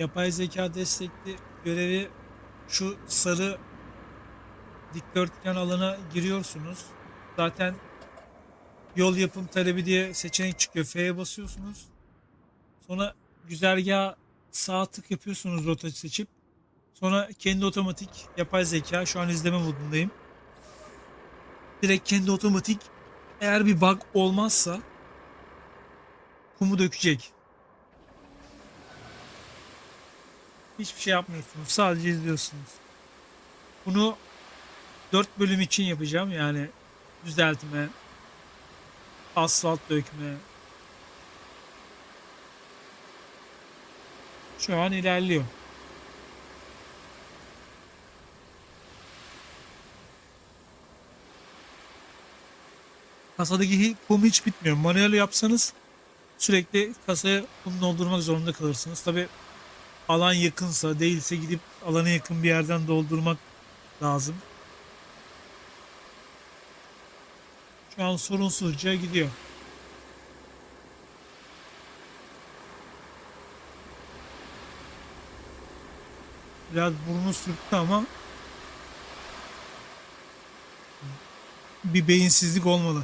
yapay zeka destekli görevi şu sarı dikdörtgen alana giriyorsunuz. Zaten yol yapım talebi diye seçenek çıkıyor. F'ye basıyorsunuz. Sonra güzergah sağ tık yapıyorsunuz rota seçip. Sonra kendi otomatik yapay zeka şu an izleme modundayım. Direkt kendi otomatik eğer bir bug olmazsa kumu dökecek. Hiçbir şey yapmıyorsunuz. Sadece izliyorsunuz. Bunu 4 bölüm için yapacağım. Yani düzeltme, asfalt dökme. Şu an ilerliyor. Kasadaki kum hiç bitmiyor. Manuel yapsanız sürekli kasaya kum doldurmak zorunda kalırsınız. Tabi alan yakınsa değilse gidip alana yakın bir yerden doldurmak lazım. Şu an sorunsuzca gidiyor. Biraz burnu sürttü ama bir beyinsizlik olmalı.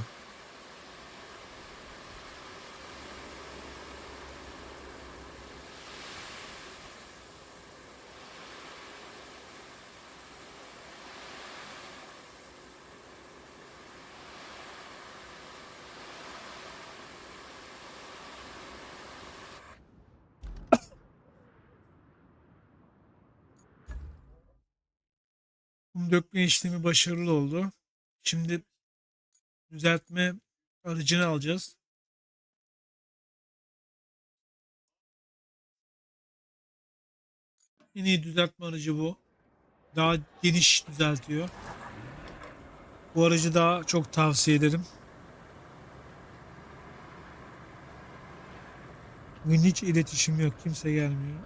Kum dökme işlemi başarılı oldu. Şimdi düzeltme aracını alacağız. En iyi düzeltme aracı bu. Daha geniş düzeltiyor. Bu aracı daha çok tavsiye ederim. Bugün hiç iletişim yok. Kimse gelmiyor.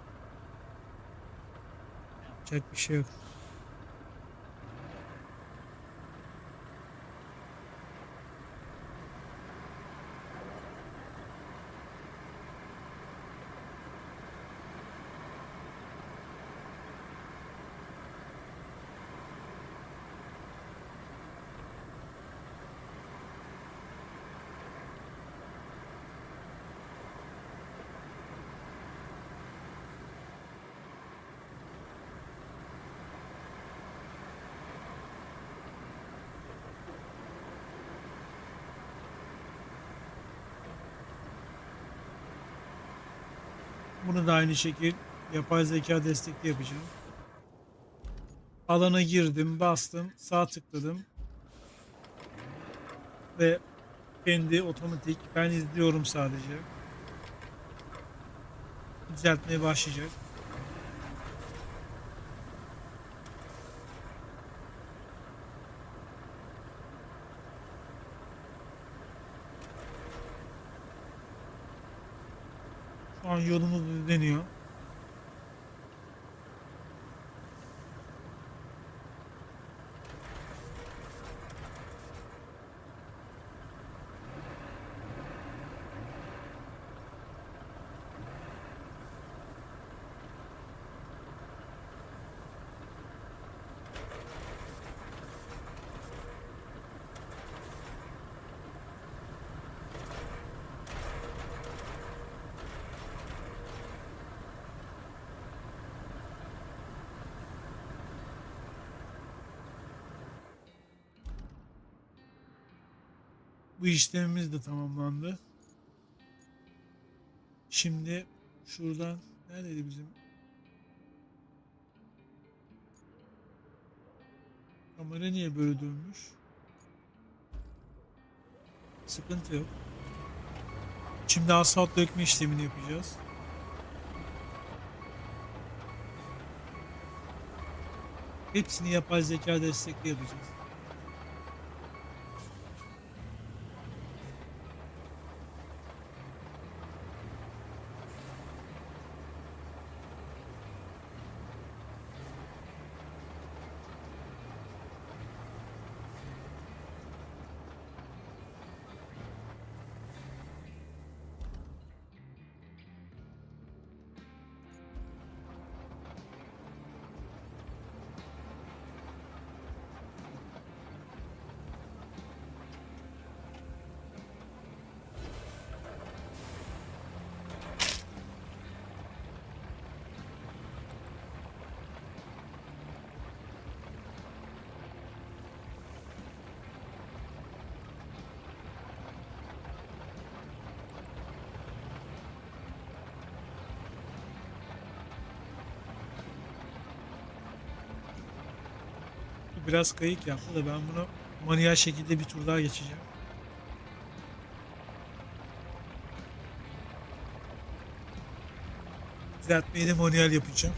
Yapacak bir şey yok. Bunu da aynı şekil yapay zeka destekli yapacağım. Alana girdim, bastım, sağ tıkladım. Ve kendi otomatik ben izliyorum sadece. Düzeltmeye başlayacak. Şu an yolumuz düzleniyor. Bu işlemimiz de tamamlandı. Şimdi şuradan neredeydi bizim? Kamera niye böyle dönmüş? Sıkıntı yok. Şimdi asfalt dökme işlemini yapacağız. Hepsini yapay zeka destekli yapacağız. Biraz kayık yaptı da ben bunu manuel şekilde bir tur daha geçeceğim. Düzeltmeyi de manuel yapacağım.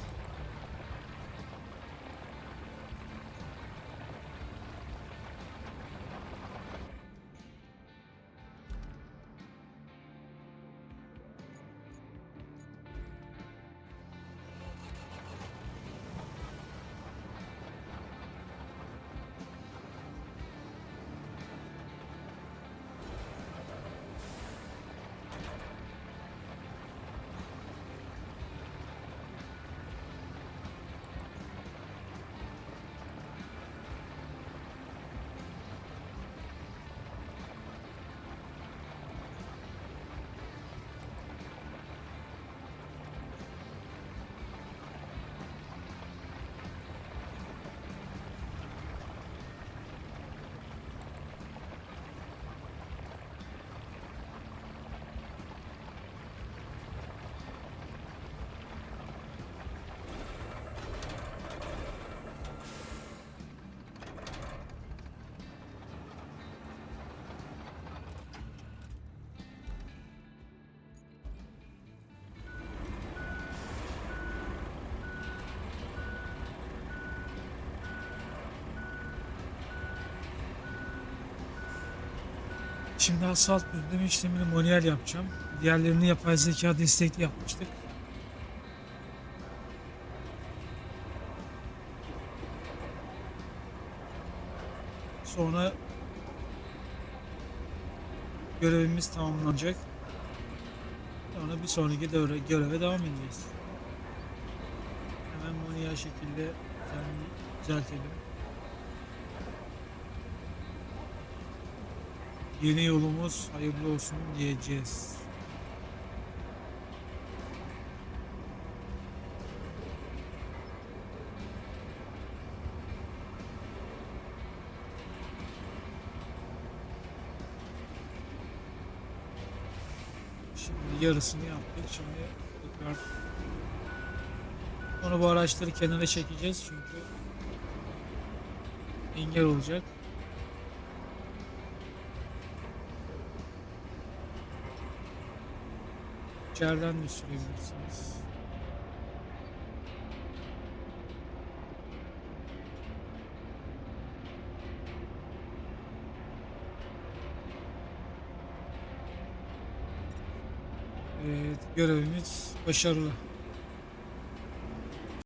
Şimdi asfalt düzleme işlemini manuel yapacağım. Diğerlerini yapay zeka destekli yapmıştık. Sonra görevimiz tamamlanacak. Sonra bir sonraki devre, göreve devam edeceğiz. Hemen manuel şekilde düzeltelim. Yeni yolumuz hayırlı olsun diyeceğiz. Şimdi yarısını yaptık. Şimdi tekrar sonra bu araçları kenara çekeceğiz çünkü engel olacak. İçeriden de sürebilirsiniz. Evet, görevimiz başarılı.